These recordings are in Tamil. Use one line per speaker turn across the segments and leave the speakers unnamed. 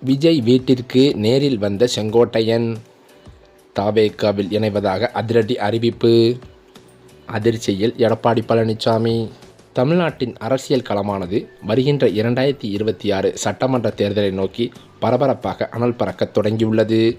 விஜய் வீட்டிற்கு நேரில் வந்த செங்கோட்டையன் தாவேக்காவில் இணைவதாக அதிரடி அறிவிப்பு. அதிர்ச்சியில் எடப்பாடி பழனிசாமி தமிழ்நாட்டின் அரசியல் களமானது வருகின்ற இரண்டாயிரத்தி இருபத்தி ஆறு சட்டமன்ற தேர்தலை நோக்கி பரபரப்பாக அனல் பறக்கத் தொடங்கியுள்ளது.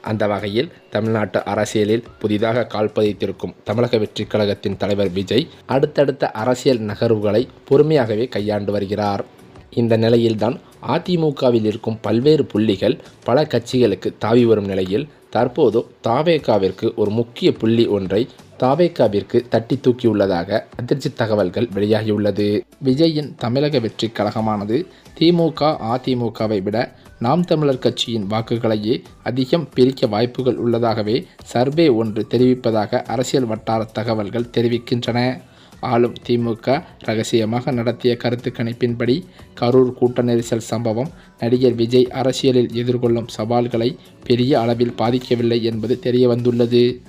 அந்த வகையில் தமிழ்நாட்டு அரசியலில் புதிதாக கால் பதித்திருக்கும் தமிழக வெற்றிக் கழகத்தின் தலைவர் விஜய் அடுத்தடுத்த அரசியல் நகர்வுகளை பொறுமையாகவே கையாண்டு வருகிறார். இந்த நிலையில்தான் அதிமுகவில் இருக்கும் பல்வேறு புள்ளிகள் பல கட்சிகளுக்கு தாவி வரும் நிலையில் தற்போது தாவேகாவிற்கு ஒரு முக்கிய புள்ளி ஒன்றை தாவேகாவிற்கு தட்டி தூக்கியுள்ளதாக அதிர்ச்சி தகவல்கள் வெளியாகியுள்ளது. விஜயின் தமிழக வெற்றி கழகமானது திமுக அதிமுகவை விட நாம் தமிழர் கட்சியின் வாக்குகளையே அதிகம் பிரிக்க வாய்ப்புகள் உள்ளதாகவே சர்வே ஒன்று தெரிவிப்பதாக அரசியல் வட்டார தகவல்கள் தெரிவிக்கின்றன. ஆளும் திமுக ரகசியமாக நடத்திய கருத்து கணிப்பின்படி கரூர் கூட்ட நெரிசல் சம்பவம் நடிகர் விஜய் அரசியலில் எதிர்கொள்ளும் சவால்களை பெரிய அளவில் பாதிக்கவில்லை என்பது தெரிய வந்துள்ளது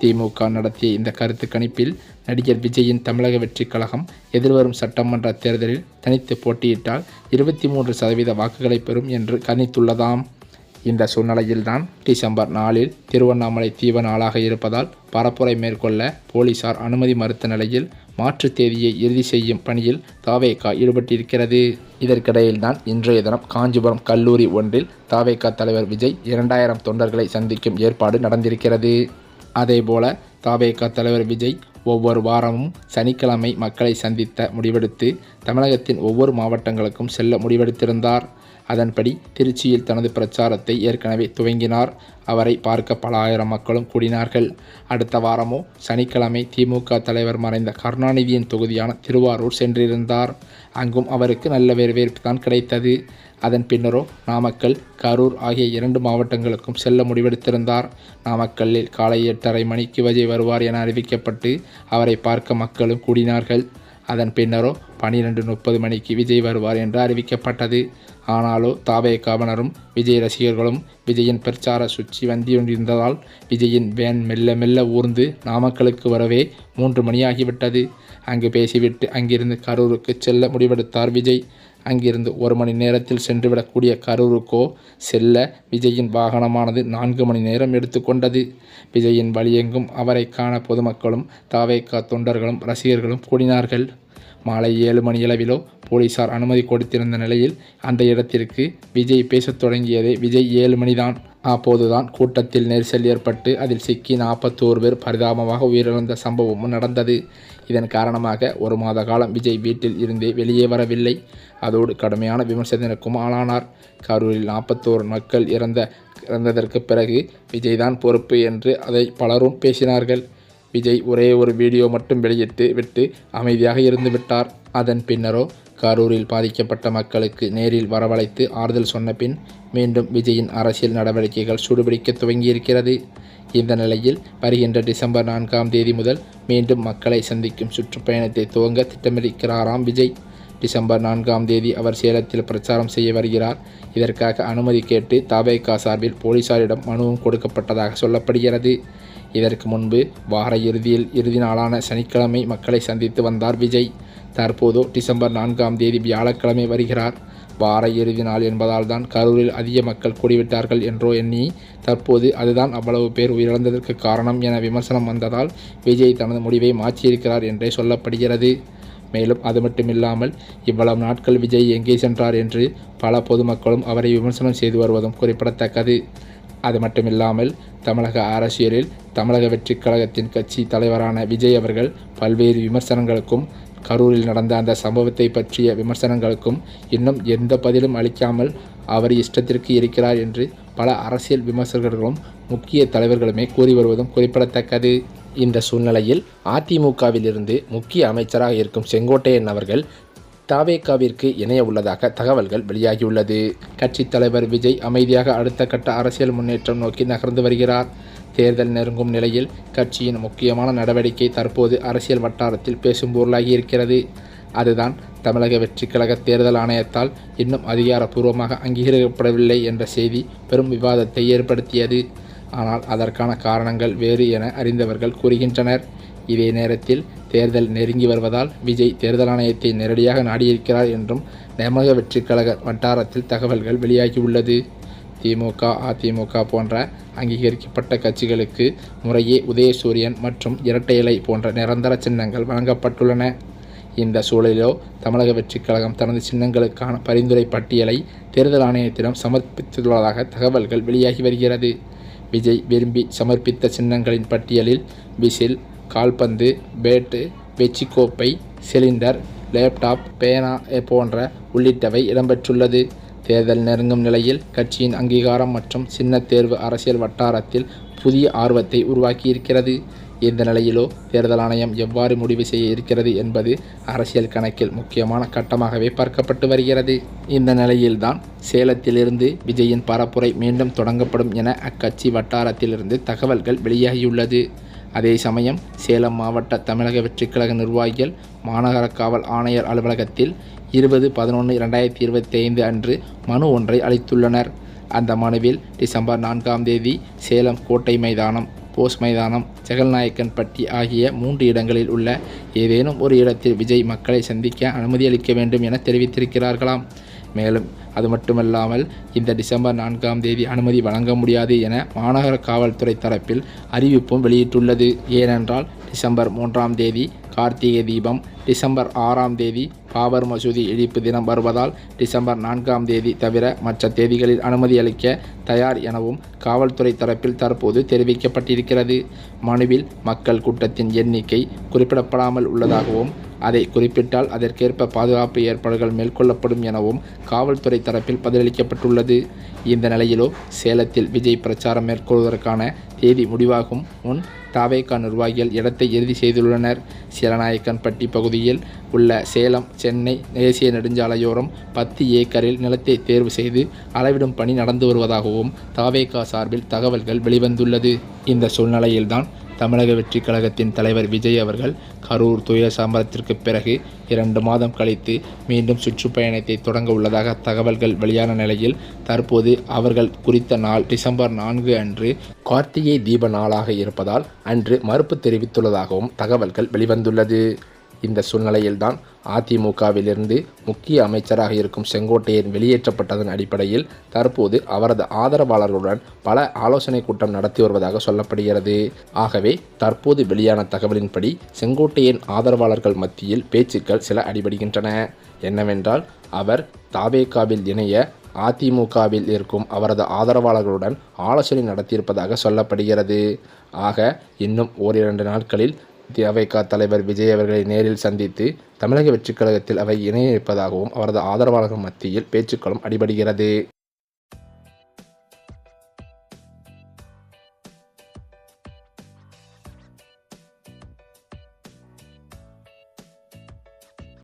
திமுக நடத்திய இந்த கருத்து கணிப்பில் நடிகர் விஜயின் தமிழக வெற்றிக் கழகம் எதிர்வரும் சட்டமன்ற தேர்தலில் தனித்து போட்டியிட்டால் இருபத்தி மூன்று சதவீத வாக்குகளை பெறும் என்று கணித்துள்ளதாம். இந்த சூழ்நிலையில்தான் டிசம்பர் நாலில் திருவண்ணாமலை தீவ நாளாக இருப்பதால் பரப்புரை மேற்கொள்ள போலீசார் அனுமதி மறுத்த நிலையில் மாற்று தேதியை இறுதி செய்யும் பணியில் தாவேகா ஈடுபட்டிருக்கிறது. இதற்கிடையில்தான் இன்றைய தினம் காஞ்சிபுரம் கல்லூரி ஒன்றில் தாவேகா தலைவர் விஜய் இரண்டாயிரம் தொண்டர்களை சந்திக்கும் ஏற்பாடு நடந்திருக்கிறது. அதேபோல தாவேகா தலைவர் விஜய் ஒவ்வொரு வாரமும் சனிக்கிழமை மக்களை சந்தித்த முடிவெடுத்து தமிழகத்தின் ஒவ்வொரு மாவட்டங்களுக்கும் செல்ல முடிவெடுத்திருந்தார். அதன்படி திருச்சியில் தனது பிரச்சாரத்தை ஏற்கனவே துவங்கினார். அவரை பார்க்க பல ஆயிரம் மக்களும் கூடினார்கள். அடுத்த வாரமோ சனிக்கிழமை திமுக தலைவர் மறைந்த கருணாநிதியின் தொகுதியான திருவாரூர் சென்றிருந்தார். அங்கும் அவருக்கு நல்ல வரவேற்பு தான் கிடைத்தது. அதன் பின்னரோ நாமக்கல் கரூர் ஆகிய இரண்டு மாவட்டங்களுக்கும் செல்ல முடிவெடுத்திருந்தார். நாமக்கல்லில் காலை எட்டரை மணிக்கு விஜய் வருவார் என அறிவிக்கப்பட்டு அவரை பார்க்க மக்களும் கூடினார்கள். அதன் பின்னரோ பனிரெண்டு முப்பது மணிக்கு விஜய் வருவார் என்று அறிவிக்கப்பட்டது. ஆனாலோ தாவே கவனரும் விஜய் ரசிகர்களும் விஜயின் பிரச்சார சுற்றி வந்தியொன்றிருந்ததால் விஜயின் வேன் மெல்ல மெல்ல ஊர்ந்து நாமக்கலுக்கு வரவே மூன்று மணியாகிவிட்டது. அங்கு பேசிவிட்டு அங்கிருந்து கரூருக்கு செல்ல முடிவெடுத்தார் விஜய். அங்கிருந்து ஒரு மணி நேரத்தில் சென்றுவிடக்கூடிய கரூருக்கோ செல்ல விஜயின் வாகனமானது நான்கு மணி நேரம் எடுத்துக்கொண்டது. விஜயின் வழியெங்கும் அவரை காண பொதுமக்களும் தாவேக்கா தொண்டர்களும் ரசிகர்களும் கூடினார்கள். மாலை ஏழு மணியளவிலோ போலீசார் அனுமதி கொடுத்திருந்த நிலையில் அந்த இடத்திற்கு விஜய் பேசத் தொடங்கியதே விஜய் ஏழு மணிதான். அப்போதுதான் கூட்டத்தில் நெரிசல் ஏற்பட்டு அதில் சிக்கி நாற்பத்தோரு பேர் பரிதாபமாக உயிரிழந்த சம்பவமும் நடந்தது. இதன் காரணமாக ஒரு மாத காலம் விஜய் வீட்டில் இருந்தே வெளியே வரவில்லை. அதோடு கடுமையான விமர்சனத்திற்கும் ஆளானார் கரூரில் நாற்பத்தோரு மக்கள் இறந்த இறந்ததற்கு பிறகு விஜய் தான் பொறுப்பு என்று அதை பலரும் பேசினார்கள். விஜய் ஒரே ஒரு வீடியோ மட்டும் வெளியிட்டு விட்டு அமைதியாக இருந்து விட்டார். அதன் பின்னரோ கரூரில் பாதிக்கப்பட்ட மக்களுக்கு நேரில் வரவழைத்து ஆறுதல் சொன்ன பின் மீண்டும் விஜயின் அரசியல் நடவடிக்கைகள் சூடுபிடிக்க துவங்கியிருக்கிறது. இந்த நிலையில் வருகின்ற டிசம்பர் நான்காம் தேதி முதல் மீண்டும் மக்களை சந்திக்கும் சுற்றுப்பயணத்தை துவங்க திட்டமிடுகிறாராம் விஜய். டிசம்பர் நான்காம் தேதி அவர் சேலத்தில் பிரச்சாரம் செய்ய வருகிறார். இதற்காக அனுமதி கேட்டு தாபேகா சார்பில் போலீசாரிடம் மனுவும் கொடுக்கப்பட்டதாக சொல்லப்படுகிறது. இதற்கு முன்பு வார இறுதியில் இறுதி நாளான சனிக்கிழமை மக்களை சந்தித்து வந்தார் விஜய். தற்போதோ டிசம்பர் நான்காம் தேதி வியாழக்கிழமை வருகிறார். வார இறுதி நாள் என்பதால் தான் கரூரில் அதிக மக்கள் கூடிவிட்டார்கள் என்றோ எண்ணி தற்போது அதுதான் அவ்வளவு பேர் உயிரிழந்ததற்கு காரணம் என விமர்சனம் வந்ததால் விஜய் தனது முடிவை மாற்றியிருக்கிறார் என்றே சொல்லப்படுகிறது. மேலும் அது மட்டுமில்லாமல் இவ்வளவு நாட்கள் விஜய் எங்கே சென்றார் என்று பல பொதுமக்களும் அவரை விமர்சனம் செய்து வருவதும் குறிப்பிடத்தக்கது. அது மட்டுமில்லாமல் தமிழக அரசியலில் தமிழக வெற்றிக் கழகத்தின் கட்சி தலைவரான விஜய் அவர்கள் பல்வேறு விமர்சனங்களுக்கும் கரூரில் நடந்த அந்த சம்பவத்தை பற்றிய விமர்சனங்களுக்கும் இன்னும் எந்த பதிலும் அளிக்காமல் அவர் இஷ்டத்திற்கு இருக்கிறார் என்று பல அரசியல் விமர்சகர்களும் முக்கிய தலைவர்களுமே கூறி வருவதும் குறிப்பிடத்தக்கது. இந்த சூழ்நிலையில் அதிமுகவிலிருந்து முக்கிய அமைச்சராக இருக்கும் செங்கோட்டையன் அவர்கள் தாவேக்காவிற்கு இணைய உள்ளதாக தகவல்கள் வெளியாகியுள்ளது. கட்சித் தலைவர் விஜய் அமைதியாக அடுத்த கட்ட அரசியல் முன்னேற்றம் நோக்கி நகர்ந்து வருகிறார். தேர்தல் நெருங்கும் நிலையில் கட்சியின் முக்கியமான நடவடிக்கை தற்போது அரசியல் வட்டாரத்தில் பேசும் பொருளாகி இருக்கிறது. அதுதான் தமிழக வெற்றி கழக தேர்தல் ஆணையத்தால் இன்னும் அதிகாரப்பூர்வமாக அங்கீகரிக்கப்படவில்லை என்ற செய்தி பெரும் விவாதத்தை ஏற்படுத்தியது. ஆனால் அதற்கான காரணங்கள் வேறு என அறிந்தவர்கள் கூறுகின்றனர். இதே நேரத்தில் தேர்தல் நெருங்கி வருவதால் விஜய் தேர்தல் ஆணையத்தை நேரடியாக நாடியிருக்கிறார் என்றும் தமிழக வெற்றிக் கழக வட்டாரத்தில் தகவல்கள் வெளியாகியுள்ளது. திமுக அதிமுக போன்ற அங்கீகரிக்கப்பட்ட கட்சிகளுக்கு முறையே உதயசூரியன் மற்றும் இரட்டை இலை போன்ற நிரந்தர சின்னங்கள் வழங்கப்பட்டுள்ளன. இந்த சூழலிலோ தமிழக வெற்றிக் கழகம் தனது சின்னங்களுக்கான பரிந்துரை பட்டியலை தேர்தல் ஆணையத்திடம் சமர்ப்பித்துள்ளதாக தகவல்கள் வெளியாகி வருகிறது. விஜய் விரும்பி சமர்ப்பித்த சின்னங்களின் பட்டியலில் விசில் கால்பந்து பேட்டு வெச்சிக்கோப்பை சிலிண்டர் லேப்டாப் பேனா போன்ற உள்ளிட்டவை இடம்பெற்றுள்ளது. தேர்தல் நெருங்கும் நிலையில் கட்சியின் அங்கீகாரம் மற்றும் சின்ன தேர்வு அரசியல் வட்டாரத்தில் புதிய ஆர்வத்தை உருவாக்கியிருக்கிறது. இந்த நிலையிலோ தேர்தல் ஆணையம் எவ்வாறு முடிவு செய்ய இருக்கிறது என்பது அரசியல் கணக்கில் முக்கியமான கட்டமாகவே பார்க்கப்பட்டு வருகிறது. இந்த நிலையில்தான் சேலத்திலிருந்து விஜயின் பரப்புரை மீண்டும் தொடங்கப்படும் என அக்கட்சி வட்டாரத்திலிருந்து தகவல்கள் வெளியாகியுள்ளது. அதே சமயம் சேலம் மாவட்ட தமிழக வெற்றிக்கழக நிர்வாகிகள் மாநகர காவல் ஆணையர் அலுவலகத்தில் இருபது பதினொன்று இரண்டாயிரத்தி இருபத்தி ஐந்து அன்று மனு ஒன்றை அளித்துள்ளனர். அந்த மனுவில் டிசம்பர் நான்காம் தேதி சேலம் கோட்டை மைதானம் போஸ் மைதானம் ஜெகல்நாயக்கன்பட்டி ஆகிய மூன்று இடங்களில் உள்ள ஏதேனும் ஒரு இடத்தில் விஜய் மக்களை சந்திக்க அனுமதி அளிக்க வேண்டும் என தெரிவித்திருக்கிறார்களாம். மேலும் அது மட்டுமல்லாமல் இந்த டிசம்பர் நான்காம் தேதி அனுமதி வழங்க முடியாது என மாநகர காவல்துறை தரப்பில் அறிவிப்பும் வெளியிட்டுள்ளது. ஏனென்றால் டிசம்பர் மூன்றாம் தேதி கார்த்திகை தீபம் டிசம்பர் ஆறாம் தேதி பாபர் மசூதி இடிப்பு தினம் வருவதால் டிசம்பர் நான்காம் தேதி தவிர மற்ற தேதிகளில் அனுமதி அளிக்க தயார் எனவும் காவல்துறை தரப்பில் தற்போது தெரிவிக்கப்பட்டிருக்கிறது. மனுவில் மக்கள் கூட்டத்தின் எண்ணிக்கை குறிப்பிடப்படாமல் உள்ளதாகவும் அதை குறிப்பிட்டால் அதற்கேற்ப பாதுகாப்பு ஏற்பாடுகள் மேற்கொள்ளப்படும் எனவும் காவல்துறை தரப்பில் பதிலளிக்கப்பட்டுள்ளது. இந்த நிலையிலோ சேலத்தில் விஜய் பிரச்சாரம் மேற்கொள்வதற்கான தேதி முடிவாகும். முன் தாவேகா நிர்வாகிகள் இடத்தை இறுதி செய்துள்ளனர். சிலநாயக்கன்பட்டி பகுதியில் உள்ள சேலம் சென்னை தேசிய நெடுஞ்சாலையோரம் பத்து ஏக்கரில் நிலத்தை தேர்வு செய்து அளவிடும் பணி நடந்து வருவதாகவும் தாவேகா சார்பில் தகவல்கள் வெளிவந்துள்ளது. இந்த சூழ்நிலையில்தான் தமிழக வெற்றி கழகத்தின் தலைவர் விஜய் அவர்கள் கரூர் துயர சம்பவத்திற்கு பிறகு இரண்டு மாதம் கழித்து மீண்டும் சுற்றுப்பயணத்தை தொடங்க உள்ளதாக தகவல்கள் வெளியான நிலையில் தற்போது அவர்கள் குறித்த நாள் டிசம்பர் நான்கு அன்று கார்த்திகை தீப நாளாக இருப்பதால் அன்று மறுப்பு தெரிவித்துள்ளதாகவும் தகவல்கள் வெளிவந்துள்ளது. இந்த சூழ்நிலையில்தான் அதிமுகவிலிருந்து முக்கிய அமைச்சராக இருக்கும் செங்கோட்டையன் வெளியேற்றப்பட்டதன் அடிப்படையில் தற்போது அவரது ஆதரவாளர்களுடன் பல ஆலோசனை கூட்டம் நடத்தி வருவதாக சொல்லப்படுகிறது. ஆகவே தற்போது வெளியான தகவலின்படி செங்கோட்டையன் ஆதரவாளர்கள் மத்தியில் பேச்சுக்கள் சில அடிபடுகின்றன. என்னவென்றால் அவர் தாவேகாவில் இணைய அதிமுகவில் இருக்கும் அவரது ஆதரவாளர்களுடன் ஆலோசனை நடத்தியிருப்பதாக சொல்லப்படுகிறது. ஆக இன்னும் ஓரிரண்டு நாட்களில் அவைக்கா தலைவர் விஜய் அவர்களை நேரில் சந்தித்து தமிழக வெற்றிக் கழகத்தில் அவை இணைய இருப்பதாகவும் அவரது ஆதரவாளர்கள் மத்தியில் பேச்சுக்களும் அடிபடுகிறது.